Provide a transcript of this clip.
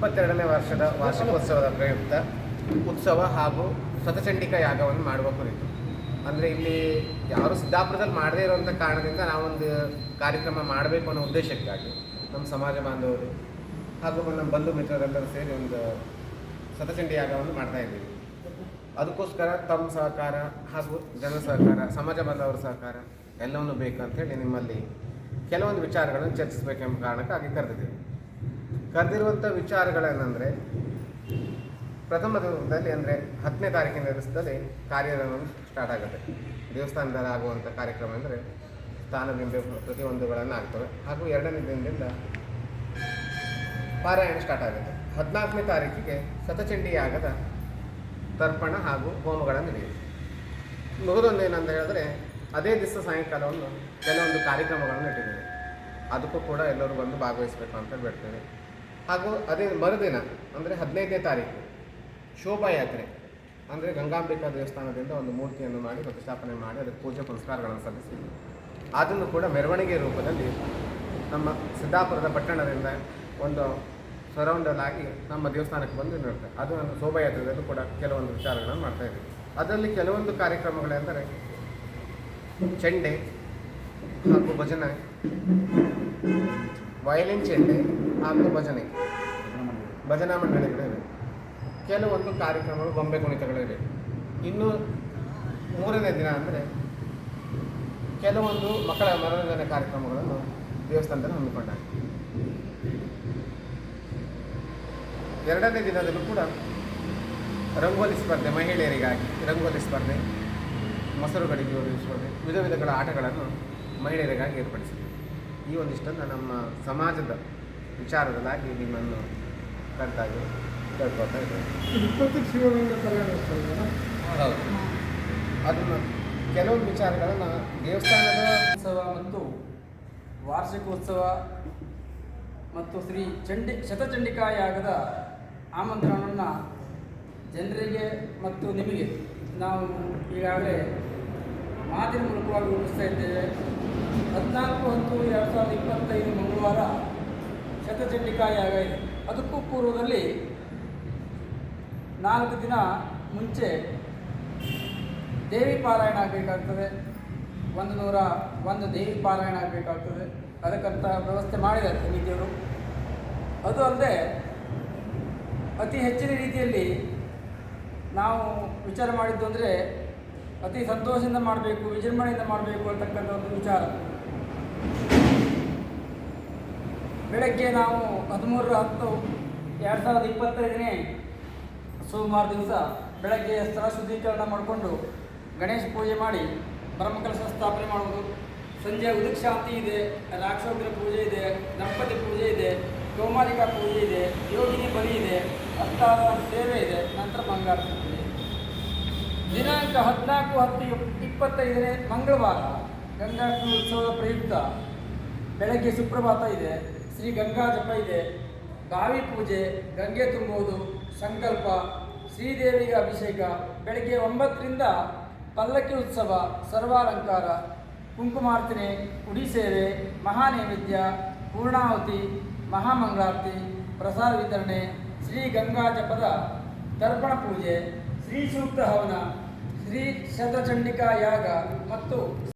ಇಪ್ಪತ್ತೆರಡನೇ ವರ್ಷದ ವಾರ್ಷಿಕೋತ್ಸವದ ಪ್ರಯುಕ್ತ ಉತ್ಸವ ಹಾಗೂ ಸತಚಂಡಿಕ ಯಾಗವನ್ನು ಮಾಡುವ ಕುರಿತು. ಅಂದರೆ ಇಲ್ಲಿ ಯಾರು ಸಿದ್ದಾಪುರದಲ್ಲಿ ಮಾಡದೇ ಇರುವಂಥ ಕಾರಣದಿಂದ ನಾವೊಂದು ಕಾರ್ಯಕ್ರಮ ಮಾಡಬೇಕು ಅನ್ನೋ ಉದ್ದೇಶಕ್ಕಾಗಿ ನಮ್ಮ ಸಮಾಜ ಬಾಂಧವರು ಹಾಗೂ ನಮ್ಮ ಬಂಧು ಮಿತ್ರರೆಲ್ಲರೂ ಸೇರಿ ಒಂದು ಸತಚಂಡಿ ಯಾಗವನ್ನು ಮಾಡ್ತಾ ಇದ್ದೀವಿ. ಅದಕ್ಕೋಸ್ಕರ ತಮ್ಮ ಸಹಕಾರ ಹಾಗೂ ಜನ ಸಹಕಾರ, ಸಮಾಜ ಬಾಂಧವರ ಸಹಕಾರ ಎಲ್ಲವನ್ನೂ ಬೇಕು ಅಂತೇಳಿ ನಿಮ್ಮಲ್ಲಿ ಕೆಲವೊಂದು ವಿಚಾರಗಳನ್ನು ಚರ್ಚಿಸಬೇಕೆಂಬ ಕಾರಣಕ್ಕಾಗಿ ಕರೆದಿದ್ದೀವಿ. ಕರೆದಿರುವಂಥ ವಿಚಾರಗಳೇನೆಂದರೆ, ಪ್ರಥಮ ದಿನದಲ್ಲಿ ಅಂದರೆ ಹತ್ತನೇ ತಾರೀಕಿನ ದಿವಸದಲ್ಲಿ ಕಾರ್ಯಕ್ರಮ ಸ್ಟಾರ್ಟ್ ಆಗುತ್ತೆ. ದೇವಸ್ಥಾನದಲ್ಲಿ ಆಗುವಂಥ ಕಾರ್ಯಕ್ರಮ ಅಂದರೆ ಸ್ಥಾನಬಿಂಬೆ ಪ್ರತಿಯೊಂದುಗಳನ್ನು ಆಗ್ತವೆ. ಹಾಗೂ ಎರಡನೇ ದಿನದಿಂದ ಪಾರಾಯಣ ಸ್ಟಾರ್ಟ್ ಆಗುತ್ತೆ. ಹದಿನಾಲ್ಕನೇ ತಾರೀಕಿಗೆ ಸತಚಂಡಿಯಾಗದ ತರ್ಪಣ ಹಾಗೂ ಹೋಮಗಳನ್ನು ನಡೆಯುತ್ತೆ. ಮುಗಿದೊಂದು ಏನಂತ ಹೇಳಿದ್ರೆ, ಅದೇ ದಿವಸ ಸಾಯಂಕಾಲವನ್ನು ಕೆಲವೊಂದು ಕಾರ್ಯಕ್ರಮಗಳನ್ನು ಇಟ್ಟಿದ್ದೀವಿ. ಅದಕ್ಕೂ ಕೂಡ ಎಲ್ಲರೂ ಬಂದು ಭಾಗವಹಿಸಬೇಕು ಅಂತ ಬಿಡ್ತೇವೆ ಹಾಗೂ ಅದೇ ಮರುದಿನ, ಅಂದರೆ ಹದಿನೈದನೇ ತಾರೀಕು, ಶೋಭಾಯಾತ್ರೆ, ಅಂದರೆ ಗಂಗಾಂಬಿಕಾ ದೇವಸ್ಥಾನದಿಂದ ಒಂದು ಮೂರ್ತಿಯನ್ನು ಮಾಡಿ ಪ್ರತಿಷ್ಠಾಪನೆ ಮಾಡಿ ಅದಕ್ಕೆ ಪೂಜೆ ಪುರಸ್ಕಾರಗಳನ್ನು ಸಲ್ಲಿಸಿ. ಅದನ್ನು ಕೂಡ ಮೆರವಣಿಗೆ ರೂಪದಲ್ಲಿ ನಮ್ಮ ಸಿದ್ದಾಪುರದ ಪಟ್ಟಣದಿಂದ ಒಂದು ಸರೌಂಡಲ್ ಆಗಿ ನಮ್ಮ ದೇವಸ್ಥಾನಕ್ಕೆ ಬಂದು ನಿಲ್ಲುತ್ತೆ. ಅದು ನಮ್ಮ ಶೋಭಾಯಾತ್ರೆಯಲ್ಲೂ ಕೂಡ ಕೆಲವೊಂದು ವಿಚಾರಗಳನ್ನು ಮಾಡ್ತಾ ಇದ್ದೀವಿ. ಅದರಲ್ಲಿ ಕೆಲವೊಂದು ಕಾರ್ಯಕ್ರಮಗಳೆಂದರೆ ಚೆಂಡೆ ಹಾಗೂ ಭಜನೆ, ವಯಲಿನ್ ಚೆಂಡೆ ಹಾಗೂ ಭಜನೆ. ಭಜನಾ ಮಂಡಳಿಗಳಿವೆ ಕೆಲವೊಂದು ಕಾರ್ಯಕ್ರಮಗಳು ಗೊಂಬೆ ಕುಣಿತಗಳಿವೆ ಇನ್ನು ಮೂರನೇ ದಿನ ಅಂದರೆ ಕೆಲವೊಂದು ಮಕ್ಕಳ ಮನೋರಂಜನೆ ಕಾರ್ಯಕ್ರಮಗಳನ್ನು ದೇವಸ್ಥಾನದಲ್ಲಿ ಹಮ್ಮಿಕೊಂಡಾಗ. ಎರಡನೇ ದಿನದಲ್ಲೂ ಕೂಡ ರಂಗೋಲಿ ಸ್ಪರ್ಧೆ ಮಹಿಳೆಯರಿಗಾಗಿ, ರಂಗೋಲಿ ಸ್ಪರ್ಧೆ, ಮೊಸರು ಗಡಿಗೆ ಸ್ಪರ್ಧೆ, ವಿಧ ವಿಧಗಳ ಆಟಗಳನ್ನು ಮಹಿಳೆಯರಿಗಾಗಿ ಏರ್ಪಡಿಸಿದೆ. ಈ ಒಂದಿಷ್ಟನ್ನು ನಮ್ಮ ಸಮಾಜದ ವಿಚಾರದಲ್ಲಾಗಿ ನಿಮ್ಮನ್ನು ಕರೆದಾಗಿ ಕೇಳ್ಕೊಳ್ತಾ ಇದ್ದೇವೆ ಇಪ್ಪತ್ತು ಶಿವಗಂಗಾ ಕಲ್ಯಾಣ ಉತ್ಸವ ಹೌದು. ಅದನ್ನು ಕೆಲವೊಂದು ವಿಚಾರಗಳನ್ನು ದೇವಸ್ಥಾನದ ಉತ್ಸವ ಮತ್ತು ವಾರ್ಷಿಕೋತ್ಸವ ಮತ್ತು ಶ್ರೀ ಚಂಡಿ ಶತಚಂಡಿಕಾ ಯಾಗದ ಆಮಂತ್ರಣವನ್ನು ಜನರಿಗೆ ಮತ್ತು ನಿಮಗೆ ನಾವು ಈಗಾಗಲೇ ಮಾತಿನ ಮೂಲಕವಾಗಿ ರೂಪಿಸ್ತಾ ಇದ್ದೇವೆ. ಹದಿನಾಲ್ಕು ಹತ್ತು ಎರಡು ಸಾವಿರದ ಇಪ್ಪತ್ತೈದು ಮಂಗಳವಾರ ಶತಚಂಡಿಕಾ ಆಗಿದೆ ಅದಕ್ಕೂ ಪೂರ್ವದಲ್ಲಿ ನಾಲ್ಕು ದಿನ ಮುಂಚೆ ದೇವಿ ಪಾರಾಯಣ ಆಗಬೇಕಾಗ್ತದೆ. ಒಂದು ನೂರ ಒಂದು ದೇವಿ ಪಾರಾಯಣ ಆಗಬೇಕಾಗ್ತದೆ. ಅದಕ್ಕಂತ ವ್ಯವಸ್ಥೆ ಮಾಡಿದ್ದಾರೆ ಸಮಿತಿಯವರು. ಅದು ಅಲ್ಲದೆ ಅತಿ ಹೆಚ್ಚಿನ ರೀತಿಯಲ್ಲಿ ನಾವು ವಿಚಾರ ಮಾಡಿದ್ದು ಅಂದರೆ ಅತಿ ಸಂತೋಷದಿಂದ ಮಾಡಬೇಕು, ವಿಜೃಂಭಣೆಯಿಂದ ಮಾಡಬೇಕು ಅಂತಕ್ಕಂಥ ಒಂದು ವಿಚಾರ. ಬೆಳಗ್ಗೆ ನಾವು ಹದಿಮೂರು ಹತ್ತು ಎರಡು ಸಾವಿರದ ಇಪ್ಪತ್ತೈದನೇ ಸೋಮವಾರ ದಿವಸ ಬೆಳಗ್ಗೆ ಸ್ಥಳ ಶುದ್ಧೀಕರಣ ಮಾಡಿಕೊಂಡು ಗಣೇಶ ಪೂಜೆ ಮಾಡಿ ಬ್ರಹ್ಮಕಲಶ ಸ್ಥಾಪನೆ ಮಾಡುವುದು. ಸಂಜೆ ಉದಕ್ಷಾಂತಿ ಇದೆ ರಾಕ್ಷೋಗ್ರ ಪೂಜೆ ಇದೆ, ಗಣಪತಿ ಪೂಜೆ ಇದೆ ಕೌಮಾರಿಕಾ ಪೂಜೆ ಇದೆ, ಯೋಗಿನಿ ಬಲಿ ಇದೆ ಹತ್ತಾರು ಸೇವೆ ಇದೆ, ನಂತರ ಬಂಗಾರ ಪೂಜೆ. ದಿನಾಂಕ ಹದಿನಾಲ್ಕು ಹತ್ತು ಇಪ್ಪತ್ತೈದನೇ ಮಂಗಳವಾರ ಗಂಗಾಷ್ಟಮಿ ಉತ್ಸವದ ಪ್ರಯುಕ್ತ ಬೆಳಗ್ಗೆ ಸುಪ್ರಭಾತ ಇದೆ. ಶ್ರೀ ಗಂಗಾ ಜಪ ಇದೆ. ಬಾವಿ ಪೂಜೆ, ಗಂಗೆ ತುಂಬುವುದು ಸಂಕಲ್ಪ, ಶ್ರೀದೇವಿಗೆ ಅಭಿಷೇಕ, ಬೆಳಗ್ಗೆ ಒಂಬತ್ತರಿಂದ ಪಲ್ಲಕ್ಕಿ ಉತ್ಸವ, ಸರ್ವಾಲಂಕಾರ, ಕುಂಕುಮಾರ್ಚನೆ, ಉಡಿ ಸೇವೆ, ಮಹಾನೈವೇದ್ಯ, ಪೂರ್ಣಾಹುತಿ, ಮಹಾಮಂಗಳಾರತಿ, ಪ್ರಸಾದ ವಿತರಣೆ, ಶ್ರೀ ಗಂಗಾ ಜಪದ ತರ್ಪಣ ಪೂಜೆ, ಶ್ರೀ ಸೂಕ್ತ ಹವನ, ಶ್ರೀ ಶತಚಂಡಿಕಾ ಯಾಗ ಮತ್ತು